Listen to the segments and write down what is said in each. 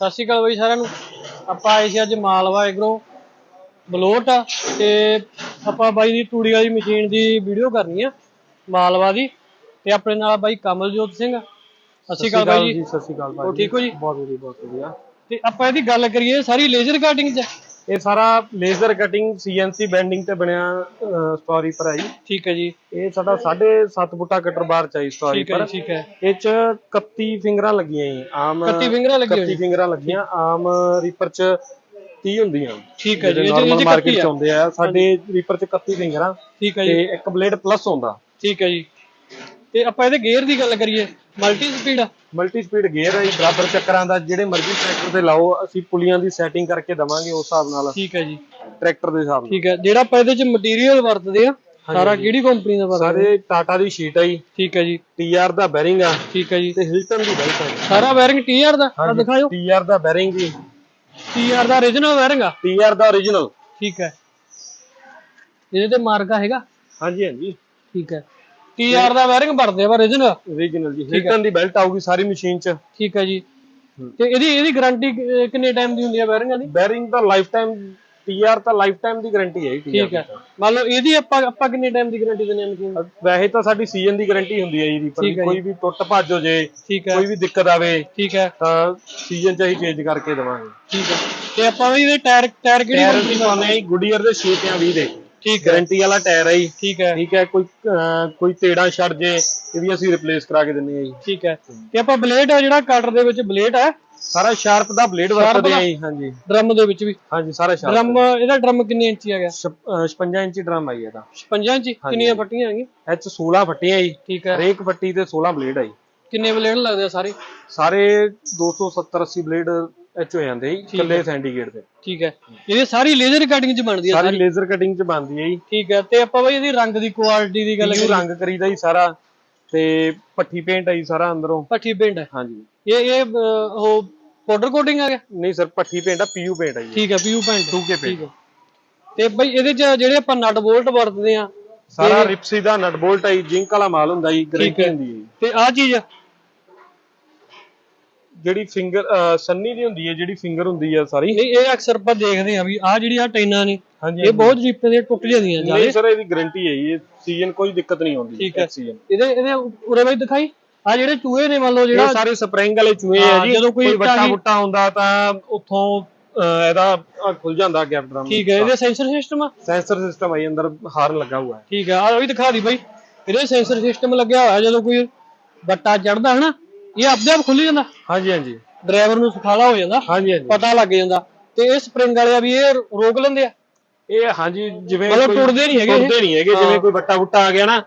ਸਤਿ ਸ਼੍ਰੀ ਅਕਾਲ ਬਾਈ ਸਾਰਿਆਂ ਨੂੰ। ਆਪਾਂ ਆਏ ਸੀ ਅੱਜ ਮਾਲਵਾ ਐਗਰੋ ਬਲੋਟ ਆ ਤੇ ਆਪਾਂ ਬਾਈ ਦੀ ਤੂੜੀ ਵਾਲੀ ਮਸ਼ੀਨ ਦੀ ਵੀਡੀਓ ਕਰਨੀ ਆ ਮਾਲਵਾ ਦੀ ਤੇ ਆਪਣੇ ਨਾਲ ਬਾਈ ਕਮਲਜੋਤ ਸਿੰਘ। ਸਤਿ ਸ਼੍ਰੀ ਅਕਾਲ ਬਾਈ ਜੀ। ਸਤਿ ਸ਼੍ਰੀ ਅਕਾਲ ਹੋਰ ਠੀਕ ਹੋ ਜੀ? ਬਹੁਤ ਵਧੀਆ ਬਹੁਤ ਵਧੀਆ। ਤੇ ਆਪਾਂ ਇਹਦੀ ਗੱਲ ਕਰੀਏ ਸਾਰੀ ਲੇਜ਼ਰ ਕਟਿੰਗ ਚ। ਇਹ ਸਾਰਾ ਲੇਜ਼ਰ ਕਟਿੰਗ ਸੀਐਨਸੀ ਬੈਂਡਿੰਗ ਤੇ ਬਣਿਆ ਸਟੋਰੀ ਪਰ ਆਈ ਠੀਕ ਹੈ ਜੀ। ਇਹ ਸਾਡਾ 7.5 ਫੁੱਟਾ ਕਟਰ ਬਾਰ ਚਾਹੀ ਸਟੋਰੀ ਠੀਕ ਹੈ ਪਰ। ਠੀਕ ਹੈ। ਇਹ ਚ 31 ਫਿੰਗਰਾਂ ਲੱਗੀਆਂ ਜੀ ਆਮ 31 ਫਿੰਗਰਾਂ ਲੱਗੀਆਂ 31 ਫਿੰਗਰਾਂ ਲੱਗੀਆਂ ਆਮ ਰੀਪਰ ਚ 30 ਹੁੰਦੀਆਂ। ਠੀਕ ਹੈ ਜੀ ਨਾਰਮਲ ਮਾਰਕੀਟ ਚ ਆਉਂਦੇ ਆ ਸਾਡੇ ਰੀਪਰ ਚ 31 ਫਿੰਗਰਾਂ ਠੀਕ ਹੈ ਤੇ ਜੀ ਇੱਕ ਬਲੇਡ ਪਲੱਸ ਹੁੰਦਾ। ਠੀਕ ਹੈ ਜੀ। ਤੇ ਆਪਾਂ ਇਹਦੇ ਗੇਅਰ ਦੀ ਗੱਲ ਕਰੀਏ multi speed multi speed gear ਹੈ ਜੀ ਬਰਾਬਰ ਚੱਕਰਾਂ ਦਾ ਜਿਹੜੇ ਮਰਜ਼ੀ ਟਰੈਕਟਰ ਤੇ ਲਾਓ ਅਸੀਂ ਪੁਲੀਆਂ ਦੀ ਸੈਟਿੰਗ ਕਰਕੇ ਦਵਾਂਗੇ ਉਸ ਹਿਸਾਬ ਨਾਲ। ਠੀਕ ਹੈ ਜੀ। ਟਰੈਕਟਰ ਦੇ ਹਿਸਾਬ ਨਾਲ। ਠੀਕ ਹੈ ਜਿਹੜਾ ਆਪਾਂ ਇਹਦੇ ਚ ਮਟੀਰੀਅਲ ਵਰਤਦੇ ਆ ਸਾਰਾ ਕਿਹੜੀ ਕੰਪਨੀ ਦਾ ਵਰਤਦੇ ਸਾਰੇ ਟਾਟਾ ਦੀ ਸ਼ੀਟ ਹੈ ਜੀ। ਠੀਕ ਹੈ ਜੀ। ਟੀਆਰ ਦਾ ਬੈਰਿੰਗ ਆ। ਠੀਕ ਹੈ ਜੀ। ਤੇ ਹਿਲਟਨ ਦੀ ਬੈਲਟ ਹੈ ਸਾਰਾ ਵਾਇਰਿੰਗ ਟੀਆਰ ਦਾ ਆ ਦਿਖਾਓ ਟੀਆਰ ਦਾ ਬੈਰਿੰਗ ਜੀ। ਟੀਆਰ ਦਾ origignal ਵਾਇਰਿੰਗ ਆ? ਟੀਆਰ ਦਾ origignal ਠੀਕ ਹੈ ਇਹਦੇ ਤੇ ਮਾਰਕਾ ਹੈਗਾ? ਹਾਂਜੀ ਹਾਂਜੀ। ਠੀਕ ਹੈ ਟੀਆਰ ਦਾ ਵਾਇਰਿੰਗ ਭਰਦੇ ਆ origignal origignal ਜੀ ਹਿਲਟਨ ਦੀ ਬੈਲਟ ਆਊਗੀ ਸਾਰੀ ਮਸ਼ੀਨ 'ਚ। ਠੀਕ ਹੈ ਜੀ। ਤੇ ਇਹਦੀ ਇਹਦੀ ਗਾਰੰਟੀ ਕਿੰਨੇ ਟਾਈਮ ਦੀ ਹੁੰਦੀ ਹੈ ਵਾਇਰਿੰਗਾਂ ਦੀ ਬੈਰਿੰਗ ਤਾਂ ਲਾਈਫ ਟਾਈਮ ਟੀਆਰ ਤਾਂ ਲਾਈਫ ਟਾਈਮ ਦੀ ਗਾਰੰਟੀ ਹੈ ਜੀ TR ਠੀਕ ਹੈ ਮੰਨ ਲਓ ਇਹਦੀ ਆਪਾਂ ਆਪਾਂ ਕਿੰਨੇ ਟਾਈਮ ਦੀ ਗਾਰੰਟੀ ਦਿੰਦੇ ਹਾਂ ਮਸ਼ੀਨ ਦੀ। ਵੈਸੇ ਤਾਂ ਸਾਡੀ ਸੀਜ਼ਨ ਦੀ ਗਾਰੰਟੀ ਹੁੰਦੀ ਹੈ ਜੀ ਦੀ ਹੈ ਕੋਈ ਵੀ ਟੁੱਟ ਭੱਜ ਹੋ ਜੇ ਕੋਈ ਵੀ ਦਿੱਕਤ ਆਵੇ ਠੀਕ ਹੈ ਤਾਂ ਸੀਜ਼ਨ 'ਚ ਹੀ ਚੇਂਜ ਕਰਕੇ ਦੇਵਾਂਗੇ। ਠੀਕ ਹੈ ਤੇ ਆਪਾਂ ਵੀ ਇਹਦੇ ਟਾਇਰ ਟਾਇਰ ਕਿਹੜੀ ਕੰਪਨੀ ਅਸੀਂ ਦਾ ਪਾਉਂਦੇ ਆ ਜੀ ਗੁੱਡੀਅਰ ਦੇ 6 ਜਾਂ 20 ਦੇ। ਠੀਕ ਹੈ। ਗਾਰੰਟੀ ਵਾਲਾ ਟਾਇਰ ਹੈ ਜੀ। ਠੀਕ ਹੈ। ਠੀਕ ਹੈ ਕੋਈ ਅਹ, ਕੋਈ ਤੇੜਾ ਛੱਡ ਜੇ ਇਹ ਵੀ ਅਸੀਂ ਰਿਪਲੇਸ ਕਰਾ ਕੇ ਦਿੰਨੇ ਆ ਜੀ। ਠੀਕ ਹੈ। ਤੇ ਆਪਾਂ ਬਲੇਡ ਆ ਜਿਹੜਾ ਕਟਰ ਦੇ ਵਿੱਚ ਬਲੇਡ ਹੈ ਸਾਰਾ ਸ਼ਾਰਪ ਦਾ ਬਲੇਡ ਵਰਤਦੇ ਆ ਜੀ ਹਾਂਜੀ। ਡਰਮ ਦੇ ਵਿੱਚ ਵੀ। ਹਾਂਜੀ ਸਾਰਾ ਸ਼ਾਰਪ ਡਰਮ ਇਹਦਾ ਡਰਮ ਕਿੰਨੇ ਇੰਚੀ ਆ ਗਿਆ 56 ਇੰਚੀ ਡਰਮ ਆਈ ਇਹਦਾ। 55 ਇੰਚੀ? ਕਿੰਨੀਆਂ ਫੱਟੀਆਂ ਹੈਗੀਆਂ? ਇਹ 'ਚ 16 ਫੱਟੀਆਂ ਜੀ। ਠੀਕ ਹੈ। ਹਰੇਕ ਫੱਟੀ ਤੇ 16 ਬਲੇਡ ਆਈ ਕਿੰਨੇ ਬਲੇਡ ਲੱਗਦੇ ਆ ਸਾਰੇ? ਸਾਰੇ 270 80 ਬਲੇਡ ਐਚ ਹੋ ਜਾਂਦੇ ਜੀ ਇਕੱਲੇ ਸੈਂਡੀਗੇਟ ਤੇ ਠੀਕ ਹੈ। ਇਹਦੀ ਸਾਰੀ ਲੇਜ਼ਰ ਕਟਿੰਗ ਚ ਬਣਦੀ ਆ ਸਾਰੀ ਲੇਜ਼ਰ ਕਟਿੰਗ ਚ ਬਣਦੀ ਹੈ ਜੀ। ਠੀਕ ਹੈ ਤੇ ਆਪਾਂ ਬਈ ਇਹਦੀ ਰੰਗ ਦੀ ਕੁਆਲਿਟੀ ਦੀ ਗੱਲ ਪੀਯੂ ਰੰਗ ਕਰੀਦਾ ਜੀ ਸਾਰਾ ਤੇ ਪੱਠੀ ਪੇਂਟ ਆਈ ਸਾਰਾ ਅੰਦਰੋਂ। ਪੱਠੀ ਪੇਂਟ ਹੈ ਹਾਂਜੀ। ਇਹ ਇਹ ਉਹ ਪਾਊਡਰ ਕੋਟਿੰਗ ਆ ਗਿਆ? ਨਹੀਂ ਸਰ ਪੱਠੀ ਪੇਂਟ ਆ ਪੀਯੂ ਪੇਂਟ ਆ ਜੀ। ਠੀਕ ਹੈ ਪੀਯੂ ਪੇਂਟ 2K ਠੀਕ ਹੈ। ਤੇ ਬਈ ਇਹਦੇ ਚ ਜਿਹੜੇ ਆਪਾਂ ਨਟ ਬੋਲਟ ਵਰਤਦੇ ਆ ਸਾਰਾ ਰਿਪਸੀ ਦਾ ਨਟ ਬੋਲਟ ਆਈ ਜਿੰਕ ਵਾਲਾ ਮਾਲ ਹੁੰਦਾ ਜੀ ਗਾਰੰਟੀ ਹੈ। ਹੁੰਦੀ ਹੈ ਜੀ। ਤੇ ਆਹ ਚੀਜ਼ ਜਿਹੜੀ ਫਿੰਗਰ ਸੰਨੀ ਦੀ ਹੁੰਦੀ ਹੈ ਜਿਹੜੀ ਫਿੰਗਰ ਹੁੰਦੀ ਹੈ ਸਾਰੀ। ਨਹੀਂ ਇਹ ਅਕਸਰ ਆਪਾਂ ਦੇਖਦੇ ਆ ਵੀ ਆਹ ਜਿਹੜੀ ਆ ਟੈਨਾਂ ਨੇ ਇਹ ਬਹੁਤ ਜੀਪੇ ਦੀਆਂ ਟੁੱਟ ਜਾਂਦੀਆਂ ਨਹੀਂ ਜਾਂਦੇ ਸਰ ਇਹਦੀ ਗਾਰੰਟੀ ਹੈ ਜੀ ਇਹ ਸੀਜ਼ਨ ਕੋਈ ਦਿੱਕਤ ਨਹੀਂ ਆਉਂਦੀ ਠੀਕ ਹੈ। ਸੀਜ਼ਨ ਇਹਦੇ ਇਹਦੇ ਉਰੇ ਬਈ ਦਿਖਾਈ ਆ ਜਿਹੜੇ ਚੂਹੇ ਨੇ ਮੰਨ ਲਓ ਜਿਹੜਾ ਸਾਰੇ ਸਪਰਿੰਗ ਵਾਲੇ ਚੂਹੇ ਆ ਜੀ ਜਦੋਂ ਕੋਈ ਵੱਟਾ ਬੁੱਟਾ ਹੁੰਦਾ ਤਾਂ ਉੱਥੋਂ ਇਹਦਾ ਖੁੱਲ ਜਾਂਦਾ ਗੈਪ ਡਰਮ ਠੀਕ ਹੈ ਇਹਦੇ ਸੈਂਸਰ ਸਿਸਟਮ ਆ? ਸੈਂਸਰ ਸਿਸਟਮ ਆਈ ਅੰਦਰ ਹਾਰਨ ਲੱਗਾ ਹੋਇਆ। ਹੈ ਠੀਕ ਹੈ ਆ ਵੀ ਦਿਖਾ ਦੀ ਬਾਈ। ਇਹਦੇ ਸੈਂਸਰ ਸਿਸਟਮ ਲੱਗਿਆ ਹੋਇਆ ਜਦੋਂ ਕੋਈ ਬੱਟਾ ਚੜਦਾ ਹੈ ਨਾ ਇਹ ਆਪਦੇ ਆਪ ਖੁੱਲ ਜਾਂਦਾ। ਹਾਂਜੀ ਹਾਂਜੀ। ਡਰਾਈਵਰ ਨੂੰ ਸੁਖਾਲਾ ਹੋ ਜਾਂਦਾ। ਹਾਂਜੀ ਹਾਂਜੀ। ਪਤਾ ਲੱਗ ਜਾਂਦਾ। ਤੇ ਇਹ ਸਪਰਿੰਗ ਵਾਲੇ ਆ ਵੀ ਇਹ ਰੋਕ ਲੈਂਦੇ ਆ। ਇਹ ਹਾਂਜੀ ਜਿਵੇਂ ਮਤਲਬ ਟੁੱਟਦੇ ਨਹੀਂ ਹੈਗੇ? ਟੁੱਟਦੇ ਨਹੀਂ ਹੈਗੇ ਜਿਵੇਂ ਕੋਈ ਵੱਟਾ ਬੁੱਟਾ ਆ ਗਿਆ ਨਾ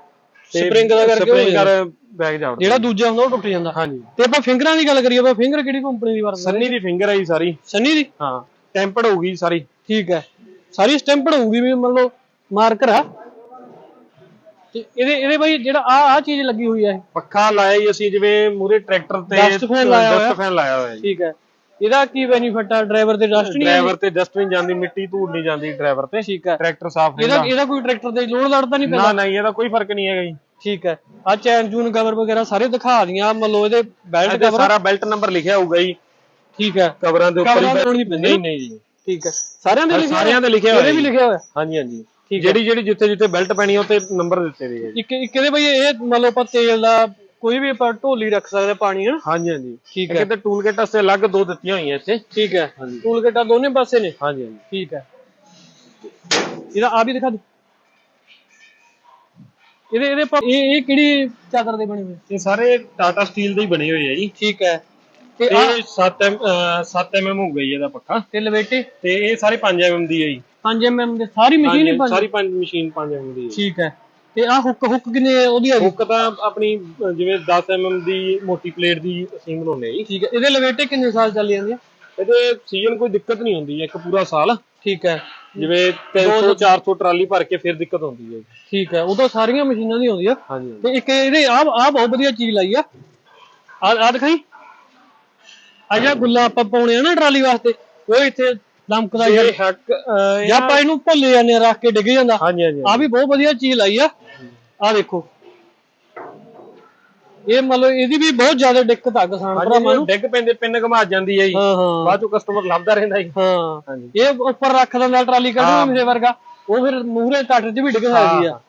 Spring ਦਾ ਕਰਕੇ ਸਪਰਿੰਗ ਕਰ ਬੈਗ ਜਾਵੜ ਜਿਹੜਾ ਦੂਜਾ ਹੁੰਦਾ ਉਹ ਟੁੱਟ ਜਾਂਦਾ। ਹਾਂਜੀ। ਤੇ ਆਪਾਂ ਫਿੰਗਰਾਂ ਦੀ ਗੱਲ ਕਰੀਏ ਆਪਾਂ ਫਿੰਗਰ ਕਿਹੜੀ ਕੰਪਨੀ ਦੀ ਵਰਤਦੇ ਸੰਨੀ ਦੀ ਫਿੰਗਰ ਆਈ ਸਾਰੀ। ਸੰਨੀ ਦੀ? ਹਾਂ ਟੈਂਪਰਡ ਹੋਊਗੀ ਸਾਰੀ। ਠੀਕ ਹੈ। ਸਾਰੀ ਸਟੈਂਪਡ ਹੋਊਗੀ ਵੀ ਮੰਨ ਲਓ ਮਾਰਕਰ ਆ। ਤੇ ਇਹਦੇ ਇਹਦੇ ਬਾਈ ਜਿਹੜਾ ਆ ਆ ਚੀਜ਼ ਲੱਗੀ ਹੋਈ ਇਹ ਪੱਖਾ ਲਾਇਆ ਜੀ ਅਸੀਂ ਜਿਵੇਂ ਮੂਰੇ ਟਰੈਕਟਰ ਤੇ Dust fan ਲਾਇਆ ਹੋਇਆ। ਫੈਨ ਲਾਇਆ ਹੋਇਆ ਜੀ। ਠੀਕ ਹੈ। ਇਹਦਾ ਕੀ ਬੈਨੀਫਿਟ ਆ? ਡਰਾਈਵਰ ਤੇ ਡਸਟ ਨਹੀਂ ਡਰਾਈਵਰ ਤੇ ਡਸਟ ਨਹੀਂ ਜਾਂਦੀ ਮਿੱਟੀ ਧੂੜ ਨਹੀਂ ਜਾਂਦੀ ਡਰਾਈਵਰ ਤੇ। ਠੀਕ ਹੈ। ਟਰੈਕਟਰ ਸਾਫ਼ ਇਹਦਾ ਇਹਦਾ ਕੋਈ ਟਰੈਕਟਰ ਤੇ ਲੋਡ ਲੜਦਾ ਨਹੀਂ ਪੈਂਦਾ? ਨਾ ਨਹੀਂ ਇਹਦਾ ਕੋਈ ਫ਼ਰਕ ਨਹੀਂ ਹੈਗਾ ਜੀ। ਠੀਕ ਹੈ। ਆ ਚੈਨ ਜੂਨ ਕਵਰ ਵਗੈਰਾ ਸਾਰੇ ਦਿਖਾ ਦੀਆਂ ਮੰਨ ਲਓ ਇਹਦੇ ਬੈਲਟ ਕਵਰ ਸਾਰਾ ਬੈਲਟ ਨੰਬਰ ਲਿਖਿਆ ਹੋਊਗਾ ਜੀ। ਠੀਕ ਹੈ। ਕਵਰਾਂ ਦੇ ਉੱਪਰ ਹੀ ਨਹੀਂ ਨਹੀਂ ਜੀ। ਠੀਕ ਹੈ। ਸਾਰਿਆਂ ਦੇ ਲਿਖਿਆ ਸਾਰਿਆਂ ਦੇ ਲਿਖਿਆ ਹੋਇਆ ਹਾਂਜੀ ਹਾਂਜੀ। ਹੈ ਜਿਹੜੀ ਜਿਹੜੀ ਜਿੱਥੇ ਜਿੱਥੇ ਬੈਲਟ ਪੈਣੀ ਆ ਉੱਤੇ ਨੰਬਰ ਦਿੱਤੇ ਆ ਜੀ। ਇੱਕ ਇੱਕ ਇਹਦੇ ਬਈ ਇਹ ਮੰਨ ਲਓ ਆਪਾਂ ਤੇਲ ਦਾ ਕੋਈ ਵੀ ਆਪਾਂ ਢੋਲੀ ਰੱਖ ਸਕਦੇ ਹਾਂ ਪਾਣੀ ਹੈ ਹਾਂਜੀ ਹਾਂਜੀ। ਠੀਕ ਹੈ। ਕਿਤੇ ਟੂਲ ਕਿਟ ਵਾਸਤੇ ਅਲੱਗ ਦੋ ਦਿੱਤੀਆਂ ਹੋਈਆਂ ਇੱਥੇ। ਠੀਕ ਹੈ। ਟੂਲ ਕਿਟਾਂ ਦੋਨੇ ਪਾਸੇ ਨੇ? ਹਾਂਜੀ ਹਾਂਜੀ। ਠੀਕ ਹੈ। ਇਹਦਾ ਆ ਵੀ ਦਿਖਾ ਦੇ। ਇਹਦੇ ਇਹਦੇ ਪਰ ਇਹ ਇਹ ਕਿਹੜੀ ਚਾਦਰ ਦੇ ਬਣੇ ਹੋਏ? ਇਹ ਸਾਰੇ ਟਾਟਾ ਸਟੀਲ ਦੇ ਹੀ ਬਣੇ ਹੋਏ ਆ ਜੀ। ਠੀਕ ਹੈ। ਤੇ ਇਹ 7 ਐਮ 7 ਐਮਐਮ ਹੋ ਗਈ ਇਹਦਾ ਪੱਖਾ। ਤੇ ਲਵੇਟੇ? ਤੇ ਇਹ ਸਾਰੇ 5 ਐਮਐਮ ਦੀ ਹੈ ਜੀ। 5 mm ਦੇ ਸਾਰੀ ਮਸ਼ੀਨ ਹੀ ਪੰਜ ਸਾਰੀ ਪੰਜ ਮਸ਼ੀਨ 5 ਐਮਐਮ ਦੀ ਹੈ। ਠੀਕ ਹੈ। ਤੇ ਆ ਹੁੱਕ ਹੁੱਕ ਕਿੰਨੇ ਉਹਦੀ ਗਈ ਹੁੱਕ ਤਾਂ ਆਪਣੀ ਅਹ, ਜਿਵੇਂ 10 ਐਮਐਮ ਦੀ ਮੋਟੀ ਪਲੇਟ ਦੀ ਅਸੀਂ ਬਣਾਉਂਦੇ ਜੀ। ਠੀਕ ਹੈ। ਇਹਦੇ ਲਵੇਟੇ ਕਿੰਨੇ ਸਾਲ ਚੱਲ ਜਾਂਦੇ ਆ? ਇਹਦੇ ਸੀਜ਼ਨ ਕੋਈ ਦਿੱਕਤ ਨਹੀਂ ਹੁੰਦੀ ਇੱਕ ਪੂਰਾ ਸਾਲ। ਠੀਕ ਹੈ। ਜਿਵੇਂ 300 400 ਟਰਾਲੀ ਭਰ ਕੇ ਫਿਰ ਦਿੱਕਤ ਹੁੰਦੀ ਹੈ ਠੀਕ ਹੈ। ਉਹ ਤਾਂ ਸਾਰੀਆਂ ਮਸ਼ੀਨਾਂ ਦੀ ਆਉਂਦੀ ਆ। ਹਾਂਜੀ ਤੇ ਇੱਕ ਇਹਦੇ ਆ ਆ ਬਹੁਤ ਵਧੀਆ ਚੀਜ਼ ਲਾਈ ਆ। ਆ ਆ ਦਿਖਾਈ? ਆ ਜਿਹੜਾ ਗੁੱਲਾ ਆਪਾਂ ਪਾਉਣੇ ਆ ਨਾ ਟਰਾਲੀ ਵਾਸਤੇ ਉਹ ਇੱਥੇ ਲਮਕਦਾ ਇਹ ਹੱਕ ਜਾਂ ਆਪਾਂ ਇਹਨੂੰ ਭੁੱਲੇ ਜਾਂਦੇ ਰੱਖ ਕੇ ਡਿੱਗ ਜਾਂਦਾ। ਹਾਂਜੀ ਹਾਂਜੀ ਆ ਵੀ ਬਹੁਤ ਵਧੀਆ ਚੀਜ਼ ਲਾਈ ਆ। ਆ ਦੇਖੋ। ਇਹ ਮੰਨ ਲਓ ਇਹਦੀ ਵੀ ਬਹੁਤ ਜ਼ਿਆਦਾ ਦਿੱਕਤ ਆ ਕਿਸਾਨ ਭਰਾਵਾਂ ਹਾਂਜੀ ਨੂੰ। ਡਿੱਗ ਪੈਂਦੇ ਪਿੰਨ ਘਮਾ ਜਾਂਦੀ ਹੈ ਜੀ। ਹਾਂ ਹਾਂ। ਬਾਅਦ ਚੋਂ ਕਸਟਮਰ ਲੱਭਦਾ ਰਹਿੰਦਾ ਜੀ। ਹਾਂ। ਹਾਂਜੀ। ਇਹ ਉੱਪਰ ਰੱਖ ਦਿੰਦਾ ਟਰਾਲੀ ਕੱਢੂਗਾ ਮੇਰੇ ਵਰਗਾ। ਉਹ ਫਿਰ ਮੂਹਰੇ ਟੱਟ 'ਚ ਵੀ ਡਿੱਗ ਸਕਦੀ ਆ।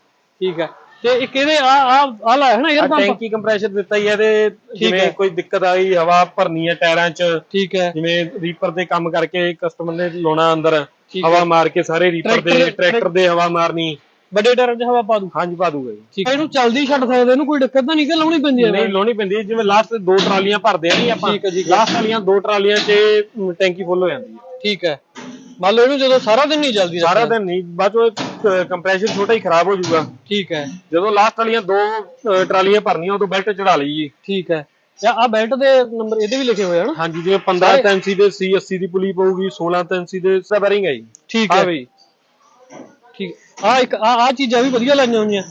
ਠੀਕ ਹੈ ਤੇ ਇੱਕ ਇਹਦੇ ਆ ਆ ਆ ਲਾਇਆ ਹੈ ਨਾ 에ਅਰ ਪੰਪ? ਟੈਂਕੀ ਕੰਪਰੈਸ਼ਰ ਦਿੱਤਾ ਹੀ ਹੈ ਇਹਦੇ ਜਿਵੇਂ। ਕੋਈ ਦਿੱਕਤ ਆਈ ਹਵਾ ਭਰਨੀ ਹੈ ਟਾਇਰਾਂ 'ਚ ਠੀਕ ਹੈ। ਜਿਵੇਂ ਰੀਪਰ ਤੇ ਕੰਮ ਕਰਕੇ ਕਸਟਮਰ ਨੇ ਲਾਉਣਾ ਅੰਦਰ ਹਵਾ ਮਾਰ ਕੇ ਸਾਰੇ ਰੀਪਰ ਦੇ ਟਰੈਕਟਰ- ਦੇ ਹਵਾ ਮਾਰਨੀ। ਵੱਡੇ ਟਾਇਰਾਂ 'ਚ ਹਵਾ ਪਾ ਦੂ। ਹਾਂਜੀ ਪਾ ਦੂਗਾ ਜੀ। ਠੀਕ ਹੈ। ਇਹਨੂੰ ਚਲਦੀ ਛੱਡ ਸਕਦੇ ਇਹਨੂੰ ਕੋਈ ਦਿੱਕਤ ਤਾਂ ਨਹੀਂ ਕਿ ਲਾਉਣੀ ਪੈਂਦੀ ਹੈ ਨਹੀਂ ਲਾਉਣੀ ਪੈਂਦੀ ਹੈ, ਜਿਵੇਂ ਲਾਸਟ ਦੋ ਟਰਾਲੀਆਂ ਭਰਦੇ ਆ ਨਹੀਂ ਆਪਾਂ। ਲਾਸਟ ਵਾਲੀਆਂ ਦੋ ਟਰਾਲੀਆਂ 'ਚ ਟੈਂਕੀ ਫੁੱਲ ਹੋ ਜਾਂਦੀ ਹੈ। ਠੀਕ ਹੈ। ਮੰਨ ਲਓ ਇਹਨੂੰ ਜਦੋਂ ਸਾਰਾ ਦਿਨ ਨਹੀਂ ਚੱਲਦੀ ਸਾਰਾ। ਦਿਨ ਨਹੀਂ ਬਾਅਦ ਚੋਂ ਕੰਪਰੈਸ਼ਰ ਛੋਟਾ ਹੀ ਖਰਾਬ ਹੋ ਜਾਊਗਾ। ਠੀਕ ਹੈ। ਜਦੋਂ ਲਾਸਟ ਵਾਲੀਆਂ ਦੋ ਟਰਾਲੀਆਂ ਭਰਨੀਆਂ ਉਦੋਂ ਬੈਲਟ ਚੜਾ ਲਈ ਜੀ। ਠੀਕ ਹੈ। ਜਾਂ ਆ ਬੈਲਟ ਦੇ ਨੰਬਰ ਇਹਦੇ ਵੀ ਲਿਖੇ ਹੋਏ ਹਨ ਹਾਂਜੀ ਜਿਵੇਂ 15 ਟੈਂਸੀ ਦੇ ਸੀ 80 ਦੀ ਪੁਲੀ ਪਊਗੀ 16 ਟੈਂਸੀ ਦੇ ਸਬਰਿੰਗ ਹੈ ਜੀ। ਠੀਕ ਹਾਂ। ਹੈ ਬਈ ਠੀਕ ਆ ਇੱਕ ਆ ਆ ਚੀਜ਼ਾਂ ਵੀ ਵਧੀਆ ਲਾਈਆਂ ਹੋਈਆਂ।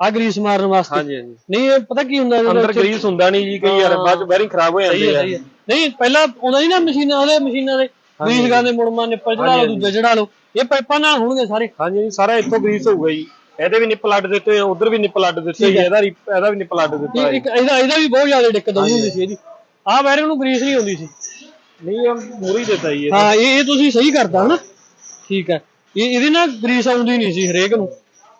ਆ ਗਰੀਸ ਮਾਰਨ ਵਾਸਤੇ। ਹਾਂਜੀ ਹਾਂਜੀ। ਨਹੀਂ ਇਹ ਪਤਾ ਕੀ ਹੁੰਦਾ ਇਹਦੇ ਅੰਦਰ ਵਿੱਚ? ਗਰੀਸ ਹੁੰਦਾ ਨਹੀਂ ਜੀ ਕਈ ਯਾਰ ਬਾਅਦ ਚ ਬੈਰਿੰਗ ਖਰਾਬ ਹੋ ਸਹੀ ਜਾਂਦੇ ਹੈ। ਸਹੀ ਹੈ। ਨਹੀਂ ਪਹਿਲਾਂ ਆਉਂਦਾ ਨਹੀਂ ਨਾ ਮਸ਼ੀਨਾਂ ਉਹਦੇ ਮਸ਼ੀਨਾਂ ਦੇ ਗਰੀਸ ਗਾਂ ਦੇ ਮੁੜਮਾ ਨਿੱਪਲ ਚੜਾ ਲਓ ਦੂਜਾ ਚੜਾ ਲਓ। ਇਹ ਪਾਈਪਾਂ ਨਾਲ ਹੋਣਗੇ ਸਾਰੇ। ਹਾਂਜੀ ਜੀ ਸਾਰਾ ਇੱਥੋਂ ਗਰੀਸ ਹੋਊਗਾ ਜੀ। ਇਹਦੇ ਵੀ ਨਿੱਪਲ ਅੱਡ ਦਿੱਤੇ ਉਧਰ ਵੀ ਨਿੱਪਲ ਅੱਡ ਦਿੱਤੇ ਇਹਦਾ ਇਹਦਾ ਵੀ ਨਿੱਪਲ ਅੱਡ ਦਿੱਤਾ ਇੱਕ ਇਹਦਾ ਇਹਦਾ ਵੀ ਬਹੁਤ ਜ਼ਿਆਦਾ ਦਿੱਕਤ ਹੁੰਦੀ ਸੀ ਇਹਦੀ। ਆਹ ਬੈਰਿੰਗ ਨੂੰ ਗਰੀਸ ਨਹੀਂ ਆਉਂਦੀ ਸੀ। ਨਹੀਂ ਇਹ ਮੂਰੀ ਦਿੱਤਾ ਜੀ ਹਾਂ ਇਹ ਇਹ ਤੁਸੀਂ ਸਹੀ ਕਰਤਾ ਹਨਾ? ਠੀਕ ਹੈ। ਇਹ ਇਹਦੇ ਨਾਲ ਗਰੀਸ ਆਉਂਦੀ ਨਹੀਂ ਸੀ ਹਰੇਕ ਨੂੰ।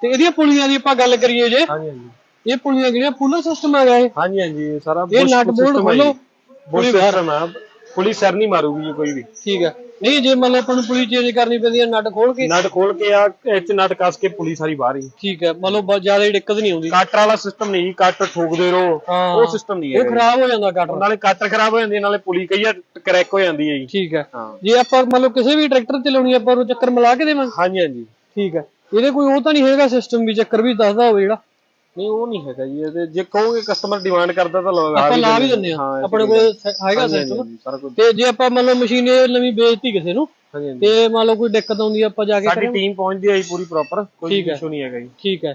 ਤੇ ਇਹਦੀਆਂ ਪੁਲੀਆਂ ਦੀ ਆਪਾਂ ਗੱਲ ਕਰੀਏ ਜੇ। ਹਾਂਜੀ ਹਾਂਜੀ। ਇਹ ਪੁਲੀਆਂ ਜਿਹੜੀਆਂ ਪੁਲਰ ਸਿਸਟਮ ਹੈਗਾ ਇਹ। ਹਾਂਜੀ ਹਾਂਜੀ ਸਾਰਾ ਇਹ ਨਟ ਬੋਲਟ ਖੋਲੋ। ਬੁਸ਼ ਸਿਸਟਮ ਹੈ। ਪੁਲਿਸ ਸਰ ਨਹੀਂ ਮਾਰੂਗੀ ਜੀ ਕੋਈ ਵੀ। ਠੀਕ ਹੈ। ਨਹੀਂ ਜੇ ਮੰਨ ਲਓ ਆਪਾਂ ਨੂੰ ਪੁਲੀ ਚੇਂਜ ਕਰਨੀ ਪੈਂਦੀ ਹੈ ਨਟ ਖੋਲ ਕੇ। ਨਟ ਖੋਲ ਕੇ ਆ ਇੱਥੇ ਨਟ ਕੱਸ ਕੇ ਪੁਲਿਸ ਸਾਰੀ ਬਾਹਰ ਹੀ। ਠੀਕ ਹੈ। ਮੰਨ ਲਓ ਬਹੁਤ ਜ਼ਿਆਦਾ ਹੀ ਦਿੱਕਤ ਨਹੀਂ ਆਉਂਦੀ। ਕੱਟ ਵਾਲਾ ਸਿਸਟਮ ਨਹੀਂ ਕੱਟ ਠੋਕਦੇ ਰਹੋ। ਹਾਂ। ਉਹ ਸਿਸਟਮ ਨਹੀਂ ਉਹ ਹੈ ਖਰਾਬ ਹੋ ਜਾਂਦਾ ਕਟਰ। ਨਾਲੇ ਕੱਟ ਖਰਾਬ ਹੋ ਜਾਂਦੀ ਹੈ, ਨਾਲੇ ਪੁਲੀ ਕਈ ਆ ਕਰੈਕ ਹੋ ਜਾਂਦੀ ਹੈ ਜੀ। ਠੀਕ ਹੈ। ਹਾਂ। ਜੇ ਆਪਾਂ ਮੰਨ ਲਓ ਕਿਸੇ ਵੀ ਟਰੈਕਟਰ ਤੇ ਲਾਉਣੀ ਆਪਾਂ ਉਹ ਚੱਕਰ ਮਿਲਾ ਕੇ ਦੇਵਾਂਗੇ। ਹਾਂਜੀ ਹਾਂਜੀ। ਠੀਕ ਹੈ। ਇਹਦੇ ਕੋਈ ਉਹ ਤਾਂ ਨਹੀਂ ਹੈਗਾ ਸਿਸਟਮ ਵੀ ਚੱਕਰ ਵੀ ਦੱਸਦਾ ਹੋਵੇ ਜਿਹੜਾ। ਨਹੀਂ ਉਹ ਨਹੀਂ ਹੈਗਾ ਜੀ ਇਹਦੇ ਜੇ ਕਹੋਗੇ ਕਸਟਮਰ ਡਿਮਾਂਡ ਕਰਦਾ ਤਾਂ ਲਗਾ ਆਪਾਂ ਲਾ ਵੀ ਦਿੰਦੇ ਆ। ਹਾਂ ਆਪਣੇ ਕੋਲ ਹੈਗਾ ਸਿਸਟਮ ਤੇ ਜੇ ਆਪਾਂ ਮੰਨ ਲਓ ਮਸ਼ੀਨ ਇਹ ਨਵੀਂ ਵੇਚਤੀ ਕਿਸੇ ਨੂੰ ਤੇ ਮੰਨ ਲਓ ਕੋਈ ਦਿੱਕਤ ਆਉਂਦੀ ਆਪਾਂ ਜਾ ਕੇ ਸਾਡੀ ਟੀਮ ਪਹੁੰਚਦੀ ਹੈ ਜੀ ਪੂਰੀ ਪ੍ਰੋਪਰ ਕੋਈ ਹੈ। ਇਸ਼ੂ ਨਹੀਂ ਹੈਗਾ ਜੀ। ਠੀਕ ਹੈ।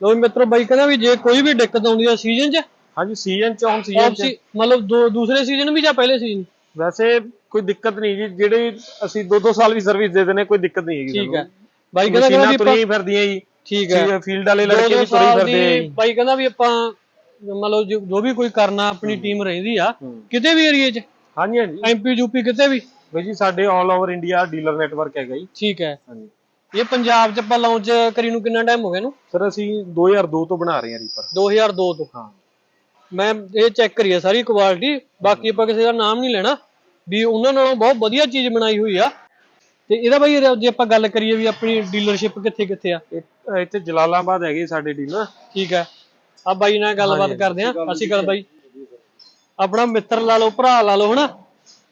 ਲੋ ਮਿੱਤਰੋ ਬਾਈ ਕਹਿੰਦਾ ਵੀ ਜੇ ਕੋਈ ਵੀ ਦਿੱਕਤ ਆਉਂਦੀ ਆ ਸੀਜ਼ਨ 'ਚ ਹਾਂਜੀ ਸੀਜ਼ਨ ਚ ਹੁਣ ਸੀਜ਼ਨ ਚ। ਮਤਲਬ ਦੋ ਦੂਸਰੇ ਸੀਜ਼ਨ ਵੀ ਜਾਂ ਪਹਿਲੇ ਸੀਜ਼ਨ ਵੈਸੇ ਕੋਈ ਦਿੱਕਤ ਨਹੀਂ ਜੀ ਜਿਹੜੇ ਅਸੀਂ 2-2 ਸਾਲ ਵੀ ਸਰਵਿਸ ਦੇ ਦਿੰਦੇ ਕੋਈ ਦਿੱਕਤ ਨਹੀਂ ਹੈਗੀ ਠੀਕ ਹੈ। ਬਾਈ ਕਹਿੰਦਾ ਵੀ ਆਪਾਂ ਹੀ ਫਿਰਦੀਆਂ ਜੀ। ਠੀਕ ਹੈ। ਫੀਲਡ ਵਾਲੇ ਲੜਕੇ ਵੀ ਤੁਰੇ ਫਿਰਦੇ ਬਾਈ ਕਹਿੰਦਾ ਵੀ ਆਪਾਂ ਮੰਨ ਲਓ ਜੋ ਵੀ ਕੋਈ ਕਰਨਾ ਆਪਣੀ ਟੀਮ ਰਹਿੰਦੀ ਆ। ਕਿਤੇ ਵੀ ਏਰੀਏ 'ਚ। ਹਾਂਜੀ ਹਾਂਜੀ। ਐਮਪੀ ਯੂਪੀ ਕਿਤੇ ਵੀ। ਬਈ ਜੀ ਸਾਡੇ all over India dealer network ਹੈਗਾ ਜੀ। ਠੀਕ ਹੈ। ਹਾਂਜੀ। ਇਹ ਪੰਜਾਬ 'ਚ ਆਪਾਂ ਲਾਂਚ ਕਰੀ ਨੂੰ ਕਿੰਨਾ ਟਾਈਮ ਹੋ ਗਿਆ ਇਹਨੂੰ? ਸਰ ਅਸੀਂ 2002 ਤੋਂ ਬਣਾ ਰਹੇ ਹਾਂ ਰੀਪਰ 2002 ਤੋਂ। ਹਾਂ। ਮੈਂ ਇਹ ਚੈੱਕ ਕਰੀ ਆ ਸਾਰੀ ਕੁਆਲਿਟੀ ਬਾਕੀ ਆਪਾਂ ਕਿਸੇ ਦਾ ਨਾਮ ਨਹੀਂ ਲੈਣਾ। ਵੀ ਉਹਨਾਂ ਨਾਲੋਂ ਬਹੁਤ ਵਧੀਆ ਚੀਜ਼ ਬਣਾਈ ਹੋਈ ਆ। ਤੇ ਇਹਦਾ ਬਾਈ ਜੇ ਆਪਾਂ ਗੱਲ ਕਰੀਏ ਵੀ ਆਪਣੀ ਡੀਲਰਸ਼ਿਪ ਕਿੱਥੇ ਕਿੱਥੇ ਆ ਇੱਥੇ ਜਲਾਲਾਬਾਦ ਹੈਗੇ ਸਾਡੇ ਡੀਲਰ ਠੀਕ ਹੈ। ਆ ਬਾਈ ਨਾਲ ਗੱਲਬਾਤ ਕਰਦੇ ਆ ਅਸੀਂ ਗੱਲ ਬਾਈ। ਆਪਣਾ ਮਿੱਤਰ ਲਾ ਲਓ ਭਰਾ ਲਾ ਲਓ ਹਨਾ?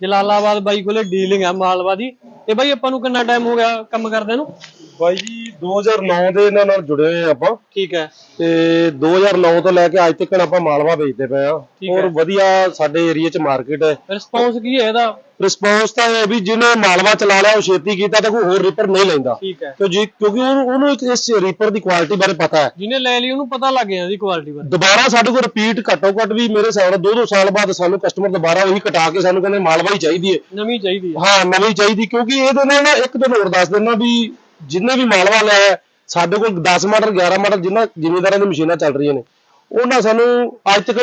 ਜਲਾਲਾਬਾਦ ਬਾਈ ਕੋਲੇ ਡੀਲਿੰਗ ਆ ਮਾਲਵਾ ਦੀ। ਤੇ ਬਾਈ ਆਪਾਂ ਨੂੰ ਕਿੰਨਾ ਟਾਈਮ ਹੋ ਗਿਆ ਕੰਮ ਕਰਦੇ ਨੂੰ? ਬਾਈ ਜੀ 2009 ਦੇ ਇਹਨਾਂ ਨਾਲ ਜੁੜੇ ਹੋਏ ਆ ਆਪਾਂ। ਠੀਕ ਹੈ। ਤੇ 2009 ਤੋਂ ਲੈ ਕੇ ਅੱਜ ਤੱਕ ਆਪਾਂ ਮਾਲਵਾ ਵੇਚਦੇ ਪਏ ਆ। ਠੀਕ ਔਰ। ਵਧੀਆ ਸਾਡੇ ਏਰੀਆ 'ਚ ਮਾਰਕੀਟ ਹੈ। ਰਿਸਪੌਂਸ ਕੀ ਹੈ ਇਹਦਾ? ਰਿਸਪੌਂਸ ਤਾਂ ਇਹ ਵੀ ਜਿਹਨੇ ਮਾਲਵਾ ਚਲਾ ਲਿਆ ਉਹ ਛੇਤੀ ਕੀਤਾ ਤਾਂ ਕੋਈ ਹੋਰ ਰੀਪਰ ਨਹੀਂ ਲੈਂਦਾ। ਠੀਕ ਹੈ। ਕਿਉਂ ਜੀ ਕਿਉਂਕਿ ਉਹਨੂੰ ਉਹਨੂੰ ਇੱਕ ਇਸ ਰੀਪਰ ਦੀ ਕੁਆਲਿਟੀ ਬਾਰੇ ਪਤਾ ਹੈ। ਜਿਹਨੇ ਲੈ ਲਈ ਉਹਨੂੰ ਪਤਾ ਲੱਗ ਗਿਆ ਇਹਦੀ ਕੁਆਲਿਟੀ ਬਾਰੇ। ਦੁਬਾਰਾ ਸਾਡੇ ਕੋਲ ਰਿਪੀਟ ਘੱਟੋ ਘੱਟ ਵੀ ਮੇਰੇ ਹਿਸਾਬ ਨਾਲ ਦੋ ਦੋ ਸਾਲ ਬਾਅਦ ਸਾਨੂੰ ਕਸਟਮਰ ਦੁਬਾਰਾ ਉਹੀ ਕਟਾ ਕੇ ਸਾਨੂੰ ਕਹਿੰਦੇ ਮਾਲਵਾ ਹੀ ਚਾਹੀਦੀ ਹੈ। ਨਵੀਂ ਚਾਹੀਦੀ ਹੈ। ਹਾਂ ਨਵੀਂ ਚਾਹੀਦੀ ਕਿਉਂਕਿ ਇਹਦੇ ਨਾਲ ਨਾ ਇੱਕ ਦਿਨ ਹੋਰ ਦੱਸ ਦਿੰਦਾ ਵੀ ਜਿੰਨੇ ਵੀ ਮਾਲਵਾ ਲਿਆ ਹੈ, ਸਾਡੇ ਕੋਲ 10 ਮਾਡਲ 11 ਮਾਡਲ ਜਿੰਨਾ ਜ਼ਿਮੀਂਦਾਰਾਂ ਦੀ ਮਸ਼ੀਨਾਂ ਚੱਲ ਰਹੀਆਂ ਨੇ ਉਹਨਾਂ ਸਾਨੂੰ ਅੱਜ ਤੱਕ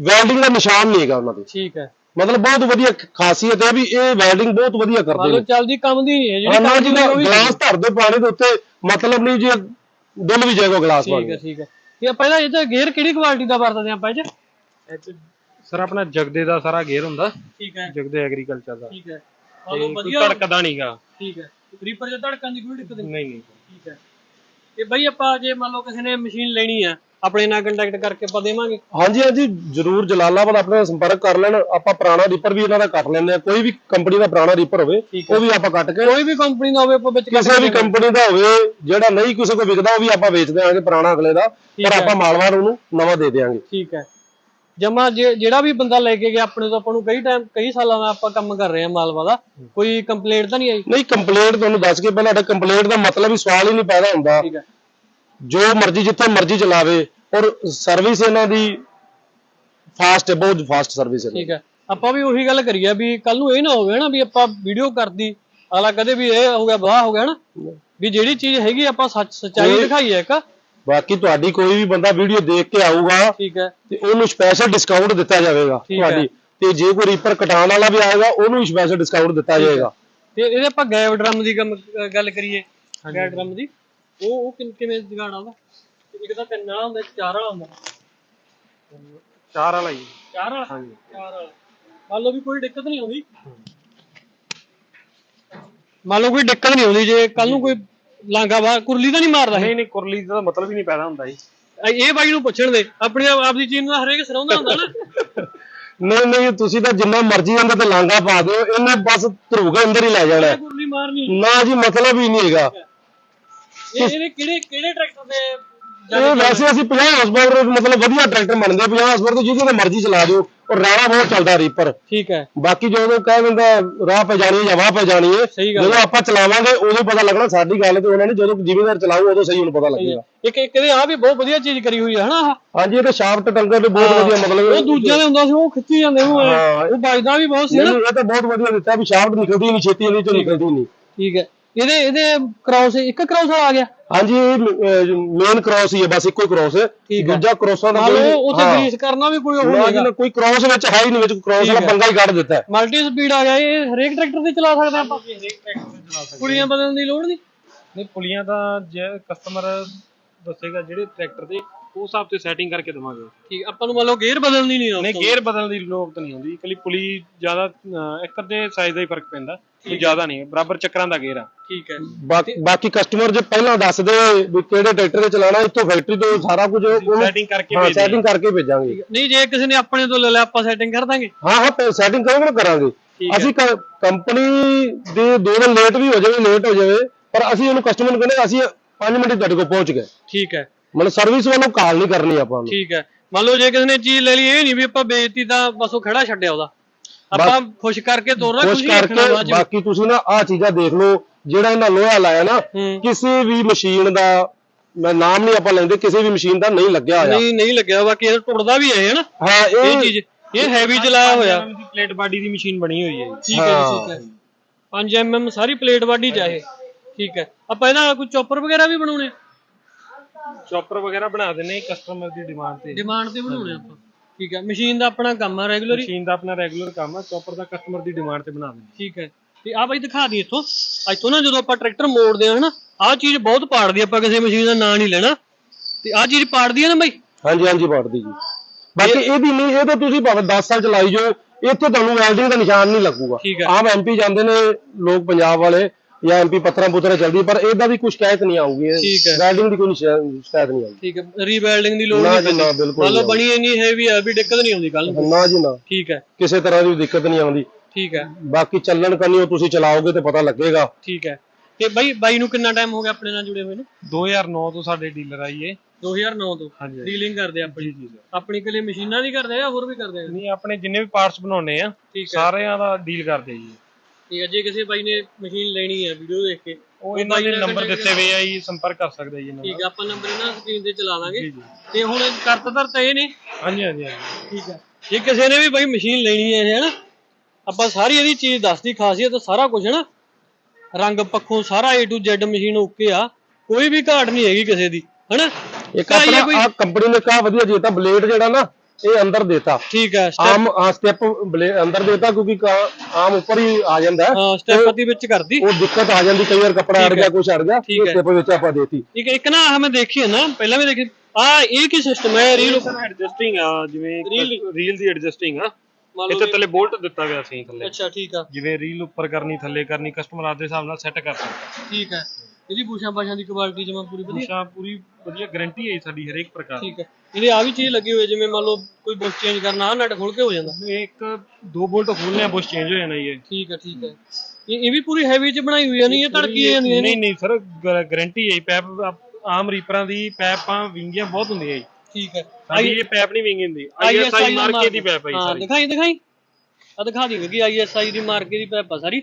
ਵੈਲਡਿੰਗ ਦਾ ਨਿਸ਼ਾਨ ਨਹੀਂ ਹੈਗਾ ਉਹਨਾਂ ਦੇ। ਠੀਕ ਹੈ। ਮਤਲਬ ਬਹੁਤ ਵਧੀਆ ਖਾਸੀਅਤ ਹੈ ਵੀ ਇਹ ਵੈਲਡਿੰਗ ਬਹੁਤ ਵਧੀਆ ਕਰਦੇ ਨੇ। ਚੱਲਦੀ ਕੰਮ ਦੀ ਨਹੀਂ ਹੈ ਜਿਹੜੀ ਹਾਂ ਨਾ ਕੰਮ ਜੀ ਦੀ ਉਹ ਵੀ ਗਲਾਸ ਧਰਦੇ ਪਾਣੀ ਦੇ ਉੱਤੇ ਮਤਲਬ ਨਹੀਂ ਜੀ ਡੁੱਲ ਵੀ ਜਾਏਗਾ ਗਲਾਸ ਠੀਕ ਹੈ ਪਾਣੀ ਠੀਕ ਹੈ। ਇਹ ਪਹਿਲਾਂ ਇਹ ਤਾਂ ਗੇਅਰ ਕਿਹੜੀ ਕੁਆਲਿਟੀ ਦਾ ਵਰਤਦੇ ਆਪਾਂ ਇਹ 'ਚ? ਸਰ ਆਪਣਾ ਜਗਦੇ ਦਾ ਸਾਰਾ ਗੇਅਰ ਹੁੰਦਾ। ਠੀਕ ਹੈ। ਜਗਦੇ ਐਗਰੀਕਲਚਰ ਦਾ। ਠੀਕ ਹੈ। ਤੇ ਕੋਈ ਵਧੀਆ ਧੜਕਦਾ ਨਹੀਂਗਾ ਠੀਕ ਹੈ। ਰੀਪਰ ਜੇ ਧੜਕਣ ਦੀ ਕੋਈ ਦਿੱਕਤ ਨਹੀਂ ਨਹੀਂ ਨਹੀਂ। ਠੀਕ ਹੈ। ਤੇ ਬਈ ਆਪਾਂ ਜੇ ਮੰਨ ਲਓ ਕਿਸੇ ਨੇ ਮਸ਼ੀਨ ਲੈਣੀ ਆ ਆਪਣੇ ਨਾਲ ਕੰਟੈਕਟ ਕਰਕੇ ਆਪਾਂ ਦੇਵਾਂਗੇ। ਹਾਂਜੀ ਹਾਂਜੀ ਜਰੂਰ ਜਲਾਲਾਬਾਦ ਆਪਣੇ ਨਾਲ ਸੰਪਰਕ ਕਰ ਲੈਣ। ਆਪਾਂ ਪੁਰਾਣਾ ਰੀਪਰ ਵੀ ਇਹਨਾਂ ਦਾ ਕੱਟ ਲੈਂਦੇ ਆ ਕੋਈ ਵੀ ਕੰਪਨੀ ਦਾ ਪੁਰਾਣਾ ਰੀਪਰ ਹੋਵੇ ਠੀਕ ਉਹ ਵੀ ਆਪਾਂ ਕੱਟ ਕੇ ਕੋਈ ਵੀ ਕੰਪਨੀ ਦਾ ਹੋਵੇ ਆਪਾਂ ਵਿੱਚ ਕੱਢ ਕਿਸੇ ਵੀ ਕੇ ਕੰਪਨੀ ਦਾ ਹੋਵੇ ਜਿਹੜਾ ਨਹੀਂ ਕਿਸੇ ਕੋਲ ਵਿਕਦਾ ਉਹ ਵੀ ਆਪਾਂ ਵੇਚ ਦਿਆਂਗੇ ਪੁਰਾਣਾ ਅਗਲੇ ਦਾ। ਪਰ ਹੈ। ਆਪਾਂ ਮਾਲਵਾ ਨੂੰ ਉਹਨੂੰ ਨਵਾਂ ਦੇ ਦਿਆਂਗੇ। ਠੀਕ ਹੈ। ਜਮਾ ਜਿਹੜਾ ਵੀ ਬੰਦਾ ਲੈ ਕੇ ਗਿਆ ਆਪਣੇ ਤੋਂ ਆਪਾਂ ਨੂੰ ਕਈ ਟਾਈਮ ਕਈ ਸਾਲਾਂ ਦਾ ਆਪਾਂ ਕੰਮ ਕਰ ਰਹੇ ਹਾਂ ਮਾਲਵਾ ਦਾ ਕੋਈ ਕੰਪਲੇਂਟ ਤਾਂ ਨਹੀਂ ਆਈ? ਨਹੀਂ ਕੰਪਲੇਂਟ ਤੁਹਾਨੂੰ ਦੱਸ ਕੇ ਪਹਿਲਾਂ ਸਾਡਾ ਕੰਪਲੇਂਟ ਦਾ ਮਤਲਬ ਹੀ ਸਵਾਲ ਹੀ ਨਹੀਂ ਪੈਦਾ ਹੁੰਦਾ। ਠੀਕ ਹੈ। ਜੋ ਮਰਜ਼ੀ ਜਿੱਥੇ ਮਰਜ਼ੀ ਚਲਾਵੇ ਔਰ ਸਰਵਿਸ ਇਹਨਾਂ ਦੀ ਫਾਸਟ ਹੈ ਬਹੁਤ ਫਾਸਟ ਸਰਵਿਸ ਹੈ। ਠੀਕ ਹੈ। ਆਪਾਂ ਵੀ ਉਹੀ ਗੱਲ ਕਰੀਏ ਵੀ ਕੱਲ ਨੂੰ ਇਹ ਨਾ ਹੋਵੇ ਨਾ ਵੀ ਆਪਾਂ ਵੀਡੀਓ ਕਰਦੀ ਅਗਲਾ ਕਦੇ ਵੀ ਇਹ ਹੋ ਗਿਆ ਵਾਹ ਹੋ ਗਿਆ ਨਾ। ਵੀ ਜਿਹੜੀ ਚੀਜ਼ ਹੈਗੀ ਆਪਾਂ ਸੱਚ ਸੱਚਾਈ ਦਿਖਾਈ ਹੈ ਇੱਕ। ਬਾਕੀ ਤੁਹਾਡੀ ਕੋਈ ਵੀ ਬੰਦਾ ਵੀਡੀਓ ਦੇਖ ਕੇ ਆਊਗਾ ਠੀਕ ਹੈ। ਤੇ ਉਹਨੂੰ ਸਪੈਸ਼ਲ ਡਿਸਕਾਊਂਟ ਦਿੱਤਾ ਜਾਵੇਗਾ ਹੈ। ਤੁਹਾਡੀ। ਤੇ ਜੇ ਕੋਈ ਰੀਪਰ ਕਟਾਉਣ ਵਾਲਾ ਵੀ ਆਏਗਾ ਉਹਨੂੰ ਵੀ ਸਪੈਸ਼ਲ ਡਿਸਕਾਊਂਟ ਦਿੱਤਾ ਜਾਏਗਾ। ਤੇ ਇਹਦੇ ਆਪਾਂ ਗੈਪ ਡਰਮ ਦੀ ਗੱਲ ਕਰੀਏ। ਗੈਪ ਡਰਮ ਦੀ। ਉਹ ਉਹ ਕਿੰਨ- ਕਿਵੇਂ ਜਗਾੜ ਆਉਂਦਾ? ਇੱਕ ਤਾਂ ਤਿੰਨ ਵਾਲਾ ਹੁੰਦਾ ਚਾਰ ਵਾਲਾ ਹੁੰਦਾ। ਚਾਰ ਵਾਲਾ ਜੀ ਚਾਰ ਵਾਲਾ? ਹਾਂਜੀ। ਚਾਰ ਵਾਲਾ। ਮੰਨ ਲਓ ਵੀ ਕੋਈ ਦਿੱਕਤ ਨਹੀਂ ਆਉਂਦੀ। ਮੰਨ ਲਓ ਕੋਈ ਦਿੱਕਤ ਨਹੀਂ ਆਉਂਦੀ ਜੇ ਕੱਲ ਨੂੰ ਕੋਈ ਲਾਂਗਾ ਬਾਹਰ ਕੁਰਲੀ ਤਾਂ ਨਹੀਂ ਮਾਰਦਾ ਇਹ? ਨਹੀਂ ਨਹੀਂ ਕੁਰਲੀ ਦਾ ਮਤਲਬ ਹੀ ਨਹੀਂ ਪੈਦਾ ਹੁੰਦਾ ਜੀ। ਇਹ ਬਾਈ ਨੂੰ ਪੁੱਛਣ ਦੇ ਆਪਣੀ ਆਪ ਦੀ ਚੀਜ਼ ਨੂੰ ਹਰੇਕ ਸਰਾਉਂਦਾ ਹੁੰਦਾ ਨਾ। ਨਹੀਂ ਨਹੀਂ ਤੁਸੀਂ ਤਾਂ ਜਿੰਨਾ ਮਰਜ਼ੀ ਇਹਦੇ ਤੇ ਲਾਂਗਾ ਪਾ ਦਿਓ ਇਹਨੇ ਬਸ ਧਰੂਗਾ ਅੰਦਰ ਹੀ ਲੈ ਜਾਣਾ। ਹੈ। ਕੁਰਲੀ ਮਾਰਨੀ। ਨਾ ਜੀ ਮਤਲਬ ਹੀ ਨਹੀਂ ਹੈਗਾ। ਇਹ ਇਹਦੇ ਕਿਹੜੇ ਕਿਹੜੇ ਟਰੈਕਟਰ ਦੇ ਇਹ ਵੈਸੇ ਅਸੀਂ 50 ਹਾਰਸਪਾਵਰ ਮਤਲਬ ਵਧੀਆ ਟਰੈਕਟਰ ਮੰਨਦੇ ਆ 50 ਹਾਰਸਪਾਵਰ ਤੋਂ ਜਿਹਦੇ ਤੇ ਮਰਜ਼ੀ ਚਲਾ ਦਿਓ ਔਰ ਰਾਣਾ ਬਹੁਤ ਚੱਲਦਾ ਰੀਪਰ ਠੀਕ ਹੈ। ਬਾਕੀ ਜਦੋਂ ਕਹਿ ਦਿੰਦਾ ਰਾਹ ਪੈ ਜਾਣੀ ਹੈ ਜਾਂ ਵਾਹ ਪੈ ਜਾਣੀ ਹੈ ਸਹੀ ਗੱਲ ਜਦੋਂ ਆਪਾਂ ਚਲਾਵਾਂਗੇ ਉਦੋਂ ਪਤਾ ਲੱਗਣਾ ਸਾਡੀ ਗੱਲ ਤੇ ਉਹਨਾਂ ਨੇ ਜਦੋਂ ਜ਼ਿਮੀਦਾਰ ਚਲਾਊ ਉਦੋਂ ਸਹੀ ਉਹਨੂੰ ਪਤਾ ਲੱਗੇਗਾ। ਇੱਕ ਇੱਕ ਇਹਦੇ ਆ ਵੀ ਬਹੁਤ ਵਧੀਆ ਚੀਜ਼ ਕਰੀ ਹੋਈ ਹੈ ਹਨਾ ਹਾਂਜੀ ਇਹਦੇ ਸ਼ਾਫਟ ਟੰਗਰ ਤੇ ਬਹੁਤ ਵਧੀਆ ਮਤਲਬ ਉਹ ਦੂਜਿਆਂ ਦੇ ਹੁੰਦਾ ਸੀ ਉਹ ਖਿੱਚੀ ਜਾਂਦੇ ਉਹ। ਉਹ ਵੱਜਦਾ ਵੀ ਬਹੁਤ ਸੀ ਨਾ। ਇਹ ਤਾਂ ਬਹੁਤ ਵਧੀਆ ਦਿੱਤਾ ਵੀ ਸ਼ਾਫਟ ਨਿਕਲਦੀ ਨਹੀਂ ਛੇਤੀ ਇਹਦੇ ਚੋਂ ਨਿਕਲਦੀ ਨਹੀਂ। ਠੀਕ ਹੈ। ਇਹਦੇ ਇਹਦੇ ਕ੍ਰਾਸ ਇੱਕ ਕ੍ਰਾਸ ਆ ਗਿਆ ਹਾਂਜੀ ਮੇਨ ਕ੍ਰਾਸ ਹੀ ਹੈ ਬਸ ਇੱਕੋ ਹੀ ਕ੍ਰਾਸ। ਦੂਜਾ ਕ੍ਰਾਸਾਂ ਦਾ ਮੰਨ ਕੋਈ ਲਓ ਉੱਥੇ ਹਾਂ। ਗਰੀਸ ਕਰਨਾ ਵੀ ਕੋਈ ਉਹ ਨਹੀਂ ਕੋਈ ਕ੍ਰਾਸ ਵਿੱਚ ਹੈ ਹੀ ਨਹੀਂ ਵਿੱਚ ਕ੍ਰਾਸ ਵਾਲਾ ਹੈ। ਪੰਗਾ ਹੀ ਕੱਢ ਦਿੱਤਾ ਹੈ। ਮਲਟੀ ਸਪੀਡ ਆ ਗਿਆ ਇਹ ਹਰੇਕ ਟਰੈਕਟਰ ਤੇ ਚਲਾ ਸਕਦੇ ਆਪਾਂ ਕੁੜੀਆਂ ਬਦਲਣ ਦੀ ਲੋੜ ਨਹੀਂ ਨਹੀਂ ਪੁਲੀਆਂ ਤਾਂ ਜੇ ਕਸਟਮਰ ਦੱਸੇਗਾ ਜਿਹੜੇ ਟਰੈਕਟਰ ਦੇ ਉਸ ਹਿਸਾਬ ਤੇ ਸੈਟਿੰਗ ਕਰਕੇ ਦਵਾਂਗੇ। ਠੀਕ ਆਪਾਂ ਨੂੰ ਮੰਨ ਲਓ ਗੇਅਰ ਬਦਲਣੀ ਨਹੀਂ ਨਹੀਂ ਗੇਅਰ ਬਦਲਣ ਦੀ ਲੋੜ ਤਾਂ ਨਹੀਂ ਹੁੰਦੀ ਇਕੱਲੀ ਪੁਲੀ ਜ਼ਿਆਦਾ ਅਹ, ਇੱਕ ਅੱਧੇ ਸਾਈਜ਼ ਦਾ ਹੀ ਫ਼ਰਕ ਪੈਂਦਾ ਕੋਈ ਜ਼ਿਆਦਾ ਨਹੀਂ ਬਰਾਬਰ ਚੱਕਰਾਂ ਦਾ ਗੇਅਰ ਆ। ਠੀਕ ਹੈ। ਬਾਕੀ ਬਾਕੀ ਕਸਟਮਰ ਜੇ ਪਹਿਲਾਂ ਦੱਸ ਦੇ ਵੀ ਕਿਹੜੇ ਟਰੈਕਟਰ ਤੇ ਚਲਾਣਾ ਇੱਥੋਂ ਫੈਕਟਰੀ ਤੋਂ ਸਾਰਾ ਕੁਝ ਸੈਟਿੰਗ ਕਰਕੇ ਹਾਂ ਭੇਜ ਸੈਟਿੰਗ ਕਰਕੇ ਭੇਜਾਂਗੇ। ਨਹੀਂ ਜੇ ਕਿਸੇ ਨੇ ਆਪਣੇ ਤੋਂ ਲੈ ਲਿਆ ਆਪਾਂ ਸੈਟਿੰਗ ਕਰ ਦਾਂਗੇ। ਹਾਂ ਹਾਂ ਸੈਟਿੰਗ ਕਰੋਗੇ। ਨਾ ਕਰਾਂਗੇ। ਅਸੀਂ ਕੰਪਨੀ ਦੇ ਦੋ ਦਿਨ ਲੇਟ ਵੀ ਹੋ ਜਾਵੇ ਲੇਟ ਹੋ ਜਾਵੇ ਪਰ ਅਸੀਂ ਉਹਨੂੰ ਕਸਟਮਰ ਨੂੰ ਕਹਿੰਦੇ ਅਸੀਂ 5 ਮਿੰਟ 'ਚ ਤੁਹਾਡੇ ਕੋਲ ਪਹੁੰਚ ਗਏ। ਠੀਕ ਹੈ। ਮਤਲਬ ਸਰਵਿਸ ਵੱਲੋਂ ਕਾਲ ਨਹੀਂ ਕਰਨੀ ਆਪਾਂ ਨੂੰ। ਠੀਕ ਹੈ। ਮੰਨ ਲਓ ਜੇ ਕਿਸੇ ਨੇ ਚੀਜ਼ ਲੈ ਲਈ ਇਹ ਨਹੀਂ ਵੀ ਆਪਾਂ ਵੇਚਤੀ ਤਾਂ ਬਸ ਉਹ ਖੜਾ ਛੱਡਿਆ ਉਹਦਾ। ਆਪਾਂ ਖੁਸ਼ ਕਰਕੇ ਤੋਰਨਾ ਖੁਸ਼ੀ ਕਰਕੇ ਚ। ਬਾਕੀ ਤੁਸੀਂ ਨਾ ਆਹ ਚੀਜ਼ਾਂ ਦੇਖ ਲਓ ਜਿਹੜਾ ਇਹਨਾਂ ਲੋਹਾ ਲਾਇਆ ਨਾ ਹੂੰ। ਕਿਸੇ ਵੀ ਮਸ਼ੀਨ ਦਾ ਮੈਂ ਨਾਮ ਨਹੀਂ ਆਪਾਂ ਲੈਂਦੇ ਕਿਸੇ ਵੀ ਮਸ਼ੀਨ ਦਾ ਨਹੀਂ ਲੱਗਿਆ ਹੋਇਆ। ਨਹੀਂ ਨਹੀਂ ਲੱਗਿਆ ਬਾਕੀ ਇਹ ਟੁੱਟਦਾ ਵੀ ਹੈ ਹਨਾ? ਹਾਂ ਇਹ ਚੀਜ਼ ਇਹ ਹੈਵੀ ਚਲਾਇਆ ਹੋਇਆ। ਪਲੇਟ ਬਾਡੀ ਦੀ ਮਸ਼ੀਨ ਬਣੀ ਹੋਈ ਹੈ ਠੀਕ ਹੈ ਠੀਕ ਹੈ। 5 mm ਸਾਰੀ ਪਲੇਟ ਵਾਢੀ ਚਾਹੇ ਠੀਕ ਹੈ। ਆਪਾਂ ਇਹਦਾ ਕੋਈ ਚੌਪਰ ਵਗੈਰਾ ਵੀ ਬਣਾਉਣੇ ਚੌਪਰ ਵਗੈਰਾ ਬਣਾ ਦਿੰਨੇ ਕਸਟਮਰ ਦੀ ਡਿਮਾਂਡ ਤੇ। ਡਿਮਾਂਡ ਤੇ ਬਣਾਉਣੇ ਆਪਾਂ। ਠੀਕ ਹੈ ਮਸ਼ੀਨ ਦਾ ਆਪਣਾ ਕੰਮ ਹੈ? ਰੈਗੂਲਰ ਮਸ਼ੀਨ ਦਾ ਆਪਣਾ ਰੈਗੂਲਰ ਕੰਮ ਆ ਚੌਪਰ ਦਾ ਕਸਟਮਰ ਦੀ ਡਿਮਾਂਡ ਤੇ ਬਣਾ ਦਿੰਨੇ ਠੀਕ ਹੈ। ਤੇ ਆ ਬਾਈ ਦਿਖਾ ਦੀ ਇੱਥੋਂ। ਇੱਥੋਂ ਨਾ ਜਦੋਂ ਆਪਾਂ ਟਰੈਕਟਰ ਮੋੜਦੇ ਆ ਹਨਾ ਆਹ ਚੀਜ਼ ਬਹੁਤ ਪਾੜਦੀ ਆ, ਆਪਾਂ ਕਿਸੇ ਮਸ਼ੀਨ ਦਾ ਨਾਂ ਨਹੀਂ ਲੈਣਾ। ਤੇ ਆਹ ਚੀਜ਼ ਪਾੜਦੀ ਆ ਨਾ ਬਾਈ? ਹਾਂਜੀ ਹਾਂਜੀ ਪਾੜਦੀ ਜੀ। ਬਾਕੀ ਇਹਦੀ ਨਹੀਂ ਇਹ ਤਾਂ ਤੁਸੀਂ ਭਾਵੇਂ 10 ਸਾਲ ਚਲਾਈ ਜਾਓ ਇੱਥੇ ਤੁਹਾਨੂੰ ਵੈਲਡਿੰਗ ਦਾ ਨਿਸ਼ਾਨ ਨਹੀਂ ਲੱਗੂਗਾ। ਠੀਕ ਹੈ। ਆਮ ਐਮਪੀ ਜਾਂਦੇ ਨੇ ਲੋਕ ਪੰਜਾਬ ਵਾਲੇ ਜਾਂ ਐਮਪੀ ਪੱਥਰਾਂ ਪੁੱਤਰਾਂ ਚੱਲਦੀ ਪਰ ਇਹਦਾ ਵੀ ਕੋਈ ਸ਼ਿਕਾਇਤ ਨਹੀਂ ਆਊਗੀ। ਠੀਕ ਹੈ। ਵੈਲਡਿੰਗ ਦੀ ਕੋਈ ਸ਼ਿਕਾਇਤ ਨਹੀਂ ਆਊਗੀ। ਠੀਕ ਹੈ। ਰੀਵੈਲਡਿੰਗ ਦੀ ਲੋੜ ਨਾ ਨਹੀਂ ਜੀ, ਨਾ, ਪੈਂਦੀ। ਬਿਲਕੁਲ ਮੰਨ ਲਓ ਨਹੀਂ। ਬਣੀ ਇੰਨੀ ਹੈਵੀ ਆ ਵੀ ਦਿੱਕਤ ਨਹੀਂ ਆਉਂਦੀ ਕੱਲ ਨੂੰ। ਨਾ ਜੀ ਨਾ। ਠੀਕ ਹੈ। ਕਿਸੇ ਤਰ੍ਹਾਂ ਦੀ ਦਿੱਕਤ ਨਹੀਂ ਆਉਂਦੀ। ਠੀਕ ਹੈ। ਬਾਕੀ ਚੱਲਣ ਕੰਨੀ ਉਹ ਤੁਸੀਂ ਚਲਾਓਗੇ ਤੇ ਪਤਾ ਲੱਗੇਗਾ। ਠੀਕ ਹੈ। ਤੇ ਬਾਈ ਬਾਈ ਨੂੰ ਕਿੰਨਾ ਟਾਈਮ ਹੋ ਗਿਆ ਆਪਣੇ ਨਾਲ ਜੁੜੇ ਹੋਏ ਨੂੰ? 2009 ਤੋਂ ਸਾਡੇ ਡੀਲਰ ਆਈ ਏ। 2009 ਤੋਂ? ਹਾਂਜੀ। ਡੀਲਿੰਗ ਕਰਦੇ ਆ ਆਪਣੀ ਆਪਣੀ ਕੱਲੇ ਮਸ਼ੀਨਾਂ ਦੀ ਕਰਦੇ ਆ ਹੋਰ ਵੀ ਕਰਦੇ ਆ? ਨਹੀਂ ਆਪਣੇ ਜਿੰਨੇ ਵੀ ਪਾਰਟਸ ਬਣਾਉਣੇ ਆ ਠੀਕ ਹੈ। ਸਾਰਿਆਂ ਦਾ ਡੀਲ ਕਰਦੇ ਜੀ। ਠੀਕ ਹੈ ਜੇ ਕਿਸੇ ਬਾਈ ਨੇ ਮਸ਼ੀਨ ਲੈਣੀ ਹੈ ਵੀਡੀਓ ਦੇਖ ਕੇ ਉਹ ਇਹਨਾਂ ਦੇ ਨੰਬਰ ਦਿੱਤੇ ਹੋਏ ਆ ਜੀ ਸੰਪਰਕ ਕਰ ਸਕਦੇ ਜੀ ਇਹਨਾਂ ਠੀਕ ਹੈ ਆਪਾਂ ਨੰਬਰ ਇਹਨਾਂ ਸਕਰੀਨ ਤੇ ਚਲਾ ਦਾਂਗੇ। ਜੀ ਜੀ। ਤੇ ਹੁਣ ਕਰਤ ਧਰਤ ਇਹ ਨੇ। ਹਾਂਜੀ ਹਾਂਜੀ ਹਾਂਜੀ। ਠੀਕ ਹੈ ਜੇ ਕਿਸੇ ਨੇ ਵੀ ਬਾਈ ਮਸ਼ੀਨ ਲੈਣੀ ਹੈ ਇਹ ਹਨਾ ਆਪਾਂ ਸਾਰੀ ਇਹਦੀ ਚੀਜ਼ ਦੱਸਦੀ ਖਾਸੀਅਤ ਸਾਰਾ ਕੁਝ ਹਨਾ। ਰੰਗ ਪੱਖੋਂ ਸਾਰਾ A to Z machine okay ਆ ਕੋਈ ਵੀ ਘਾਟ ਨਹੀਂ ਹੈਗੀ ਕਿਸੇ ਦੀ ਹਨਾ। ਇੱਕ ਆਪਣਾ ਕੋਈ ਆ ਕੰਪਨੀ ਨੇ ਕਹਾ ਵਧੀਆ ਦਿੱਤਾ ਬਲੇਡ ਜਿਹੜਾ ਨਾ ਇਹ ਅੰਦਰ ਦੇਤਾ। ਠੀਕ ਹੈ step- ਆਮ ਆ ਸਟੈਪ ਅੰਦਰ ਦੇਤਾ ਕਿਉਂਕਿ ਕਾ- ਆਮ ਉੱਪਰ ਹੀ ਆ ਜਾਂਦਾ ਹੈ। ਹਾਂ ਸਟੈਪ ਦੀ ਵਿੱਚ ਕਰਦੀ। ਉਹ ਦਿੱਕਤ ਆ ਜਾਂਦੀ ਕਈ ਵਾਰ ਕੱਪੜਾ ਅੜ ਗਿਆ ਕੁਝ ਅੜ ਗਿਆ ਠੀਕ ਹੈ। ਸਟੈਪ ਵਿੱਚ ਆਪਾਂ ਦੇਤੀ। ਇੱਕ ਇੱਕ ਨਾ ਆਹ ਮੈਂ ਦੇਖੀ ਹੈ ਨਾ ਪਹਿਲਾਂ ਵੀ ਦੇਖੀ। ਆ ਇਹ ਕੀ ਸਿਸਟਮ ਹੈ? ਰੀਲ ਐਡਜਸਟਿੰਗ ਆ ਜਿਵੇਂ Reel- ਰੀਲ ਦੀ ਐਡਜਸਟਿੰਗ ਆ। ਮੰਨ ਇੱਥੇ ਥੱਲੇ ਬੋਲਟ ਦਿੱਤਾ ਗਿਆ ਸੀ ਥੱਲੇ। ਅੱਛਾ ਠੀਕ ਆ। ਜਿਵੇਂ ਰੀਲ ਉੱਪਰ ਕਰਨੀ ਥੱਲੇ ਕਰਨੀ ਕਸਟਮਰ ਆਪਦੇ ਹਿਸਾਬ ਨਾਲ ਸੈੱਟ ਕਰ ਸਕਦਾ। ਠੀਕ ਹੈ। ਇਹਦੀ ਬੂਸ਼ਾਂ ਬਾਸ਼ਾਂ ਦੀ ਕੁਆਲਿਟੀ ਜਮਾ ਪੂਰੀ ਵਧੀਆ? ਹਮੇਸ਼ਾ ਪੂਰੀ ਵਧੀਆ ਗਾਰੰਟੀ ਹੈ ਸਾਡੀ ਹਰੇਕ ਪ੍ਰਕਾਰ ਦੀ। ਠੀਕ ਹੈ। ਇਹਦੇ ਆ ਵੀ ਚੀਜ਼ ਲੱਗੀ ਹੋਈ ਹੈ ਜਿਵੇਂ ਮੰਨ ਲਓ ਕੋਈ ਬੁਸ਼ ਚੇਂਜ ਕਰਨਾ ਆ ਨਟ ਖੋਲ ਕੇ ਹੋ ਜਾਂਦਾ। ਇਹ ਇੱਕ ਦੋ ਬੋਲਟ ਖੋਲਨੇ ਆ ਬੁਸ਼ ਚੇਂਜ ਹੋ ਜਾਣਾ ਜੀ ਇਹ। ਠੀਕ ਹੈ ਠੀਕ ਹੈ। ਇਹ ਇਹ ਵੀ ਪੂਰੀ ਹੈਵੀ ਚ ਬਣਾਈ ਹੋਈ ਆ ਨਹੀਂ ਇਹ ਤੜਕੀ ਨੇ ਨਹੀਂ ਨਹੀਂ? ਸਰ ਗਾਰੰਟੀ ਹੈ ਪੈਪ ਆਮ ਰੀਪਰਾਂ ਦੀ ਪੈਪਾਂ ਵਿੰਗੀਆਂ ਬਹੁਤ ਹੁੰਦੀਆਂ ਜੀ। ਠੀਕ ਹੈ। ਸਾਡੀ ਇਹ ਪੈਪ ਨਹੀਂ ਵਿੰਗੀ ਹੁੰਦੀ ISI ਆਈਐਸਆਈ ਮਾਰਕੇ ਦੀ ਪੈਪ ਹੈ ਜੀ ਹਾਂ ਸਾਰੀ। ਦਿਖਾਈ ਦਿਖਾਈ। ਆ ਦਿਖਾ ਦੀ ਕਿ ਆਈਐਸਆਈ ਦੀ ਮਾਰਕੇ ਦੀ ਪੈਪ ਆ ਸਾਰੀ।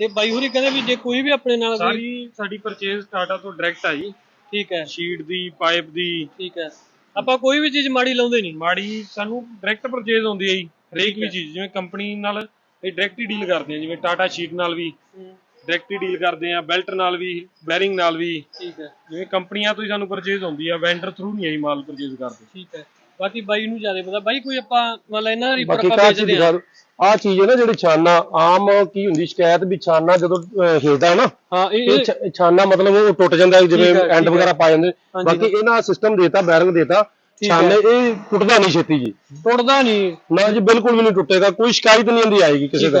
ਤੇ ਬਾਈ ਹੋਰੀ ਕਹਿੰਦੇ ਵੀ ਜੇ ਕੋਈ ਵੀ ਆਪਣੇ ਨਾਲ ਕੋਈ ਸਾਰੀ ਸਾਡੀ ਪਰਚੇਜ਼ ਟਾਟਾ ਤੋਂ ਡਾਇਰੈਕਟ ਆ ਜੀ। ਠੀਕ ਹੈ। ਸ਼ੀਟ ਦੀ ਪਾਈਪ ਦੀ। ਠੀਕ ਹੈ। ਆਪਾਂ ਕੋਈ ਵੀ ਚੀਜ਼ ਮਾੜੀ ਲਾਉਂਦੇ ਨਹੀਂ। ਮਾੜੀ ਸਾਨੂੰ ਡਾਇਰੈਕਟ ਪਰਚੇਜ਼ ਹੁੰਦੀ ਹੈ ਜੀ ਹਰੇਕ ਵੀ ਚੀਜ਼। ਜਿਵੇਂ ਕੰਪਨੀ ਨਾਲ ਇਹ ਡਾਇਰੈਕਟ ਹੀ ਡੀਲ ਕਰਦੇ ਆ ਜਿਵੇਂ ਟਾਟਾ ਸ਼ੀਟ ਨਾਲ ਵੀ ਡਾਇਰੈਕਟ ਹੀ ਡੀਲ ਕਰਦੇ ਆ ਬੈਲਟ ਨਾਲ ਵੀ ਬੈਰਿੰਗ ਨਾਲ ਵੀ। ਠੀਕ ਹੈ। ਜਿਵੇਂ ਕੰਪਨੀਆਂ ਤੋਂ ਹੀ ਸਾਨੂੰ ਪਰਚੇਜ਼ ਹੁੰਦੀ ਆ ਵੈਂਡਰ ਥਰੂ ਨਹੀਂ ਅਸੀਂ ਮਾਲ ਪਰਚੇਜ਼ ਕਰਦੇ। ਠੀਕ ਹੈ। ਬਾਕੀ ਬਾਈ ਨੂੰ ਜ਼ਿਆਦਾ ਪਤਾ। ਬਾਈ ਕੋਈ ਆਪਾਂ ਮਤਲਬ ਇਹਨਾਂ ਦੀ ਬਾਕੀ ਆਪਾਂ ਕਾਹ ਚੀਜ਼ ਵੇਚਦੇ ਆ ਆ ਚੀਜ਼ ਹੈ ਨਾ ਜਿਹੜੀ ਛਾਨਾ ਆਮ ਕੀ ਹੁੰਦੀ ਸ਼ਿਕਾਇਤ ਵੀ ਛਾਨਾ ਜਦੋਂ ਅਹ, ਹਿਲਦਾ ਹੈ ਨਾ ਹਾਂ ਇਹ ਇਹ ਛ- ਛਾਨਾ ਮਤਲਬ ਉਹ ਟੁੱਟ ਜਾਂਦਾ ਜਿਵੇਂ ਠੀਕ ਹੈ, ਐਂਡ ਠੀਕ ਵਗੈਰਾ। ਪਾ ਜਾਂਦੇ। ਹਾਂਜੀ, ਬਾਕੀ ਇਹਨਾਂ ਸਿਸਟਮ ਦੇਤਾ ਬੈਰਿੰਗ ਦੇਤਾ ਠੀਕ ਹੈ। ਛਾਨੇ ਇਹ ਟੁੱਟਦਾ ਨਹੀਂ ਛੇਤੀ ਜੀ। ਟੁੱਟਦਾ ਨਹੀਂ। ਨਾ ਜੀ ਬਿਲਕੁਲ ਵੀ ਨਹੀਂ ਟੁੱਟੇਗਾ ਕੋਈ ਸ਼ਿਕਾਇਤ ਨਹੀਂ ਹੁੰਦੀ ਆਏਗੀ ਕਿਸੇ ਠੀਕ ਦਾ।